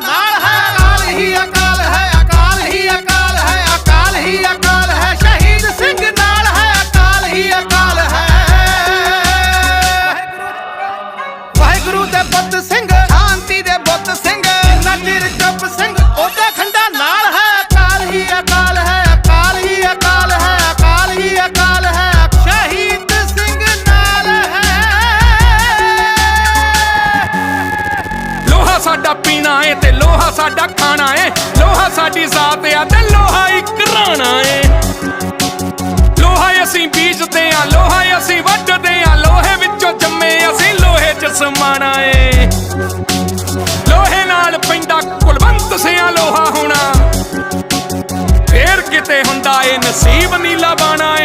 ਨਾਲ ਹੈ ਹੀ ਅਕਾਲ ਹੈ, ਅਕਾਲ ਹੀ ਅਕਾਲ ਹੈ, ਅਕਾਲ ਹੀ ਅਕਾਲ ਹੈ, ਸ਼ਹੀਦ ਸਿੰਘ ਨਾਲ ਹੈ, ਅਕਾਲ ਹੀ ਅਕਾਲ ਹੈ। ਵਾਹਿਗੁਰੂ ਤੇ ਪਤ ਸਿੰਘ ਸਾਡਾ ਪੀਣਾ ਏ ਤੇ ਲੋਹਾ ਸਾਡਾ ਖਾਣਾ ਏ। ਲੋਹਾ ਸਾਡੀ ਜ਼ਾਤ ਆ ਤੇ ਲੋਹਾ ਹੀ ਕਰਾਣਾ ਏ। ਲੋਹਾ ਅਸੀਂ ਬੀਜਦੇ ਆ, ਲੋਹਾ ਅਸੀਂ ਵੱਢਦੇ ਆ। ਲੋਹੇ ਵਿੱਚੋਂ ਜੰਮੇ ਅਸੀਂ ਲੋਹੇ ਚ ਸਮਾਣਾ ਏ। ਲੋਹੇ ਨਾਲ ਪੈਂਦਾ ਕੁਲਵੰਤ ਸਿਆ ਲੋਹਾ ਹੋਣਾ। ਫੇਰ ਕਿਤੇ ਹੁੰਦਾ ਏ ਨਸੀਬ ਨੀਲਾ ਬਾਣਾ